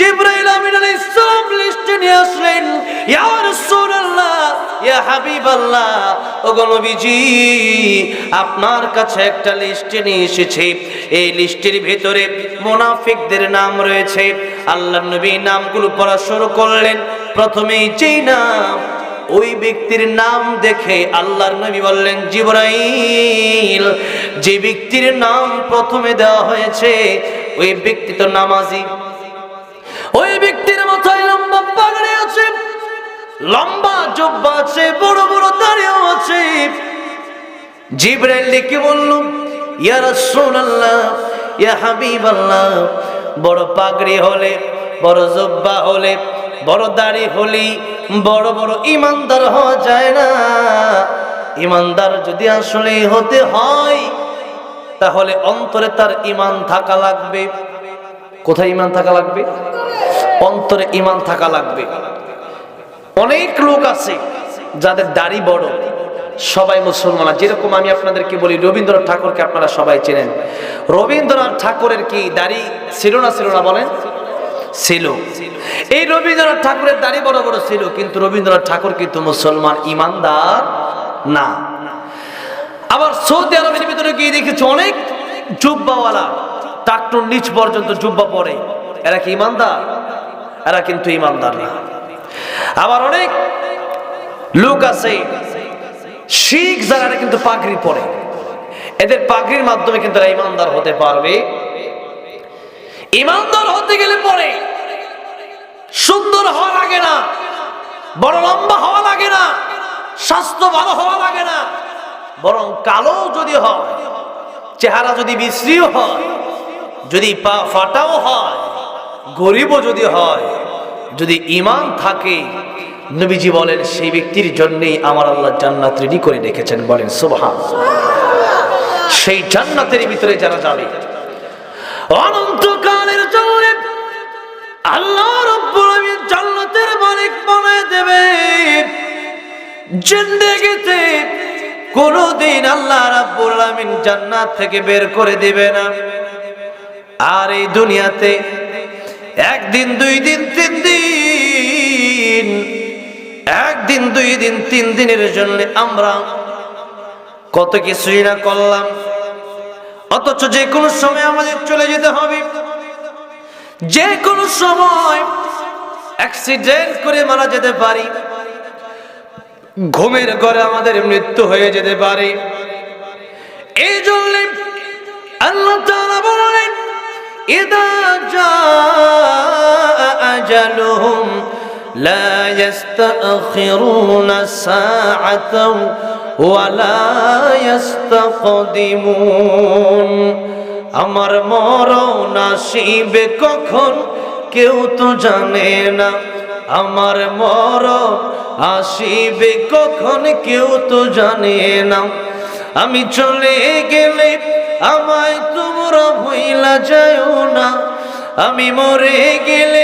জিব্রাইল আমিন আলাইহিস সালাম লিস্টে নিয়ে আসলেন, ইয়া রাসূলুল্লাহ, ইয়া হাবিবাল্লাহ, ওগো নবীজি, আপনার কাছে একটা লিস্টে নিয়ে এসেছি। এই লিস্টের ভিতরে মুনাফিকদের নাম রয়েছে। আল্লাহ নবী নামগুলো পড়া শুরু করলেন। প্রথমেই যেই নাম, ওই ব্যক্তির নাম দেখে আল্লাহর নবী বললেন, জিবরাইল, যে ব্যক্তির নাম প্রথমে দেওয়া হয়েছে, ওই ব্যক্তি তো নামাজি। লম্বা জব্বা আছে, বড় বড় দাড়িও আছে। জিব্রাইল ডেকে বলল, ইয়া রাসূলুল্লাহ, ইয়া হাবিবাল্লাহ, বড় পাগড়ি হলে, বড় জব্বা হলে, বড় দাড়ি হলি, বড় বড় ইমানদার হওয়া যায় না। ইমানদার যদি আসলে হতে হয়, তাহলে অন্তরে তার ইমান থাকা লাগবে। কোথায় ইমান থাকা লাগবে? অন্তরে ইমান থাকা লাগবে। অনেক লোক আছে যাদের দাড়ি বড়, সবাই মুসলমান। যেরকম আমি আপনাদেরকে বলি, রবীন্দ্রনাথ ঠাকুরকে আপনারা সবাই চেনেন। রবীন্দ্রনাথ ঠাকুরের কি দাড়ি ছিল না ছিল না বলেন? ছিল। এই রবীন্দ্রনাথ ঠাকুরের দাড়ি বড় বড় ছিল, কিন্তু রবীন্দ্রনাথ ঠাকুর কিন্তু মুসলমান ইমানদার না। আবার সৌদি আরবের ভিতরে গিয়ে দেখেছি অনেক জুব্বাওয়ালা টাকটুর নিচ পর্যন্ত জুব্বা পরে। এরা কি ইমানদার? এরা কিন্তু ইমানদার না। আবার অনেক লোক আছে, শিখ যারা কিন্তু পাগড়ি পরে। এদের পাগড়ির মাধ্যমে কিন্তু ইমানদার হতে পারবে। ইমানদার হতে গেলে পরে সুন্দর হওয়া লাগে না, বড় লম্বা হওয়া লাগে না, স্বাস্থ্য ভালো হওয়া লাগে না, বরং কালো যদি হয়, চেহারা যদি বিশ্রীও হয়, যদি পা ফাটাও হয়, গরিবও যদি হয় যদি ইমান থাকে, নবীজি বলেন, সেই ব্যক্তির জন্যই আমার আল্লাহ জান্নাত রেডি করে রেখেছেন বলেন সুবহান সেই জান্নাতের ভিতরে যারা যাবে, অনন্তকালের জন্য আল্লাহ জান্নাতের মালিক বানায় দেবে। জিন্দেগিতে কোনদিন আল্লাহ রাব্বুল আলামিন জান্নাত থেকে বের করে দিবে না। আর এই দুনিয়াতে একদিন, দুই দিন, তিন একদিন, দুই দিন, তিন দিনের জন্য আমরা কত কিছুই না করলাম। অথচ যে কোনো সময় আমাদের চলে যেতে হবে। যে কোনো সময় অ্যাক্সিডেন্ট করে মারা যেতে পারি। ঘুমের ঘরে আমাদের মৃত্যু হয়ে যেতে পারে। এই জন্য আল্লাহ তাআলা বলেন ইদা জাআ আজালুহুম لا يستأخرون ساعة ولا يستقدمون আমার মরণ আসিবে কখন কেউ তো জানে না আমার মরণ আসিবে কখন কেউ তো জানে না আমি চলে গেলে আমায় তোমরা ভইলা যাও না আমি মরে গেলে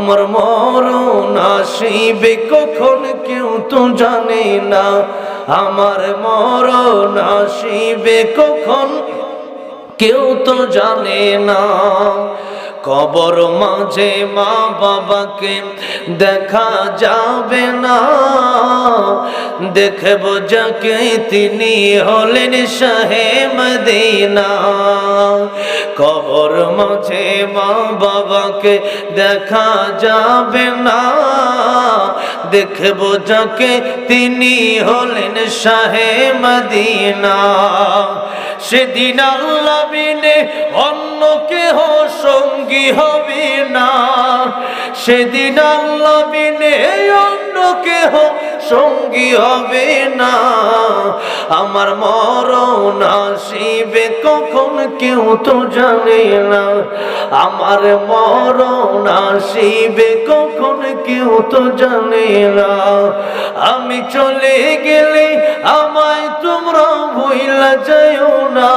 আমার মরণ আসিবে কখন কেউ তো জানে না। আমার মরণ আসিবে কখন কেউ তো জানে না। কবর মাঝে মা বাবাকে দেখা যাবে না। দেখব যাকে তিনি হলেন শাহে মদিনা। কবর মাঝে মা বাবাকে দেখা যাবে না। দেখব যাকে তিনি হলেন শাহে মদিনা। সেদিন আল্লাহ অন্য কেহ সঙ্গী হবে না। সেদিন আল্লাহ অন্য কেহ সঙ্গী হবে না। আমার মরণ আসিবে কখন কেউ তো জানে না। আমার মরণ আসিবে কখন কেউ তো জানে না। আমি চলে গেলে আমায় তোমরা ভুইলা যাইও না।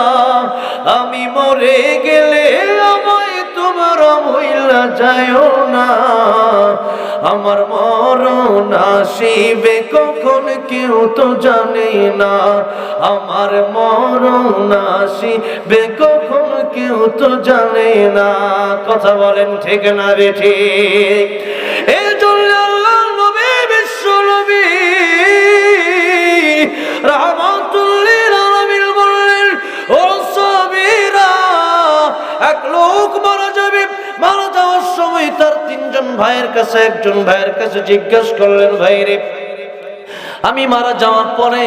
আমি মরে গেলে আমায় তোমরা ভুইলা যাইও না। আমার মরণ আসিবে কখন কেউ তো জানে না। আমার মরণ আসিবে কখন কেউ তো জানে না। কথা বলেন ঠিক না রে ঠিক। মারা যাওয়ার সময় তার তিনজন ভাইয়ের কাছে একজন ভাইয়ের কাছে জিজ্ঞেস করলেন ভাই রে আমি মারা যাওয়ার পরে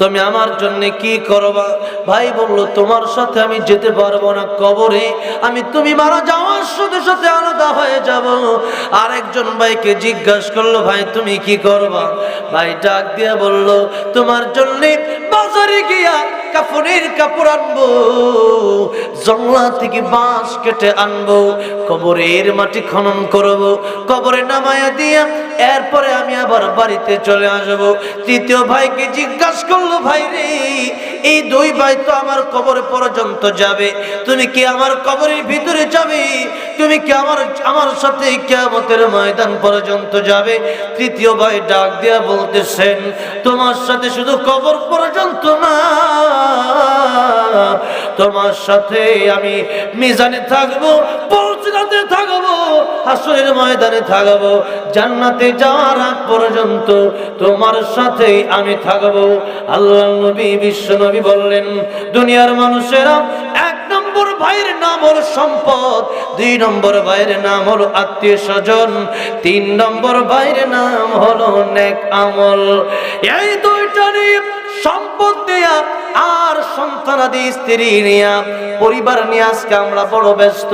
তুমি আমার জন্য কি করবা? ভাই বলল, তোমার সাথে আমি যেতে পারব না কবরে, আমি তুমি মারা যাওয়ার সাথে সাথে আলাদা হয়ে যাব। আর একজন ভাইকে জিজ্ঞাসা করল, ভাই, তুমি কি করবা? ভাই ডাক দিয়া বলল, তোমার জন্য বাজারে গিয়া কাপড়ের কাপড় আনব জংলা থেকে বাঁশ কেটে আনব, কবরের মাটি খনন করব, কবরে নামায়া দিয়া এরপরে আমি আবার বাড়িতে চলে আসব। তৃতীয় ভাইকে জিজ্ঞাসা করল ভাই রে এই দুই ভাই তো আমার কবর পর্যন্ত যাবে। তুমি কি আমার কবরের ভিতরে যাবে? তুমি কি আমার আমার সাথে কিয়ামতের ময়দান পর্যন্ত যাবে? তৃতীয় ভাই ডাক দিয়া বলতেছেন, তোমার সাথে শুধু কবর পর্যন্ত না তোমার সাথে আমি মিজানে থাকব, পৌঁছাতে থাকব, হাসরের ময়দানে থাকব, জান্নাতে যাওয়ার আগ পর্যন্ত তোমার সাথে আমি থাকব। আল্লাহ নবী, বিশ্ব নবী বললেন, দুনিয়ার মানুষেরা এক নম্বর ভাইয়ের নাম হলো সম্পদ, দুই নম্বর ভাইয়ের নাম হলো আত্মীয় স্বজন, তিন নম্বর ভাইয়ের নাম হলো নেক আমল। এই দুইটা নিয়ে সন্তানাদি স্ত্রী নিয়া, পরিবার নিয়ে আজকে আমরা বড় ব্যস্ত।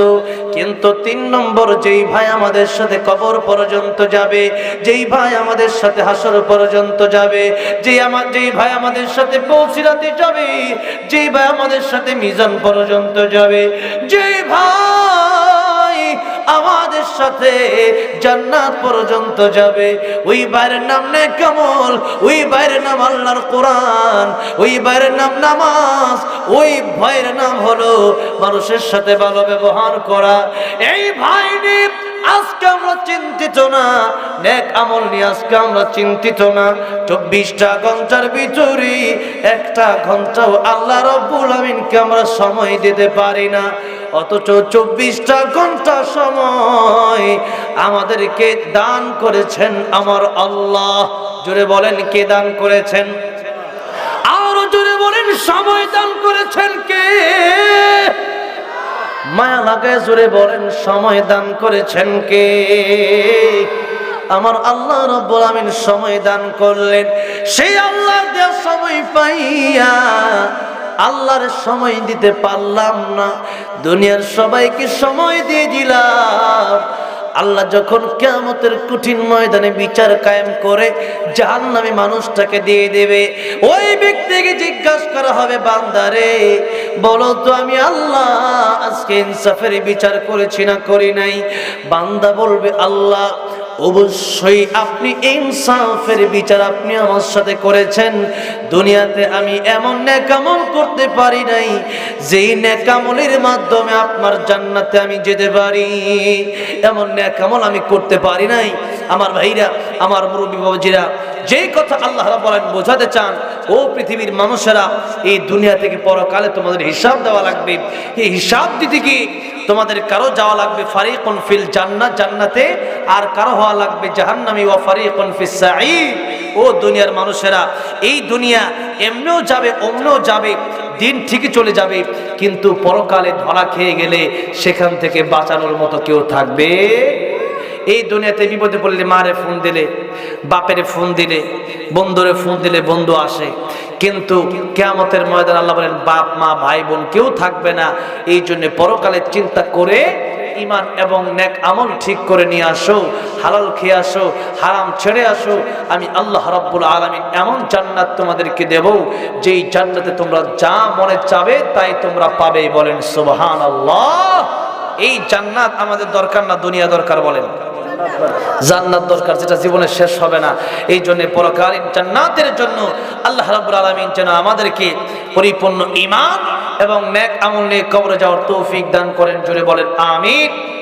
কিন্তু তিন নম্বর, যেই ভাই আমাদের সাথে কবর পর্যন্ত যাবে, যেই ভাই আমাদের সাথে হাসর পর্যন্ত যাবে, যেই আমার যেই ভাই আমাদের সাথে পৌঁছিরাতে যাবে, যেই ভাই আমাদের সাথে মিজান পর্যন্ত যাবে, যেই ভাই সাথে জান্নাত পর্যন্ত যাবে। ওই বাইরের নাম নেই কমল ওই বাইরের নাম আল্লাহর কোরআন, ওই বাইরের নাম নামাজ, ওই ভাইয়ের নাম হলো মানুষের সাথে ভালো ব্যবহার করা। এই ভাই আজকে আমরা চিন্তিত না। নেক আমল নিয়ে আজকে আমরা চিন্তিত না। চব্বিশটা ঘণ্টার ভিতরে একটা ঘন্টাও আল্লাহ রব্বুল আমিনকে আমরা সময় দিতে পারি না। অথচ চব্বিশটা ঘণ্টা সময় আমাদেরকে দান করেছেন আমার আল্লাহ। জোরে বলেন, কে দান করেছেন? আরও জোরে বলেন, সময় দান করেছেন কে? মায়া লাগায় জোরে বলেন, সময় দান করেছেন কে? আমার আল্লাহ রব্বুল আমিন সময় দান করলেন। সেই আল্লাহ দেওয়ার সময় পাইয়া আল্লাহর সময় দিতে পারলাম না। দুনিয়ার সবাইকে সময় দিয়ে দিলাম। আল্লাহ যখন কেয়ামতের কঠিন ময়দানে বিচার কায়েম করে জাহান নামে মানুষটাকে দিয়ে দেবে, ওই ব্যক্তিকে জিজ্ঞাসা করা হবে, বান্দারে, বলো তো আমি আল্লাহ আজকে ইনসাফের বিচার করেছি না করি নাই? বান্দা বলবে, আল্লাহ অবশ্যই আপনি ইনসাফের বিচার আপনি আমার সাথে করেছেন। দুনিয়াতে আমি এমন নেকামল করতে পারি নাই, যেই নেকামলের মাধ্যমে আপনার জান্নাতে আমি যেতে পারি। এমন নেকামল আমি করতে পারি নাই। আমার ভাইরা, আমার মুরব্বী বাবাজিরা, যেই কথা আল্লাহ বলেন বোঝাতে চান, ও পৃথিবীর মানুষেরা, এই দুনিয়া থেকে পরকালে তোমাদের হিসাব দেওয়া লাগবে। এই হিসাব দিতে কি তোমাদের কারও যাওয়া লাগবে ফারিকুন ফিল জান্নাত, জান্নাতে, আর কারও হওয়া লাগবে জাহান্নামি, ওয়া ফারিকুন ফিস সাঈদ। ও দুনিয়ার মানুষেরা, এই দুনিয়া এমনিও যাবে, অমনিও যাবে, দিন ঠিকই চলে যাবে, কিন্তু পরকালে ধরা খেয়ে গেলে সেখান থেকে বাঁচানোর মতো কেউ থাকবে এই দুনিয়াতে বিপদে পড়লে মারে ফোন দিলে, বাপের ফোন দিলে, বন্ধুরে ফোন দিলে বন্ধু আসে। কিন্তু কেয়ামতের ময়দান আল্লাহ বলেন, বাপ, মা, ভাই, বোন কেউ থাকবে না। এই জন্য পরকালে চিন্তা করে ইমান এবং নেক আমল ঠিক করে নিয়ে আসো, হালাল খেয়ে আসো, হারাম ছেড়ে আসো। আমি আল্লাহ রাব্বুল আলামিন এমন জান্নাত তোমাদেরকে দেব, যেই জান্নাতে তোমরা যা মনে চাবে তাই তোমরা পাবে বলেন সুবহানাল্লাহ। এই জান্নাত আমাদের দরকার না, দুনিয়া দরকার বলেন। জান্নাত দরকার, যেটা জীবনে শেষ হবে না। এই জন্য পরকালীন জান্নাতের জন্য আল্লাহ রাব্বুল আলামিন যেন আমাদেরকে পরিপূর্ণ ঈমান এবং নেক আমল নিয়ে কবরে যাওয়ার তৌফিক দান করেন। জুড়ে বলেন, আমিন।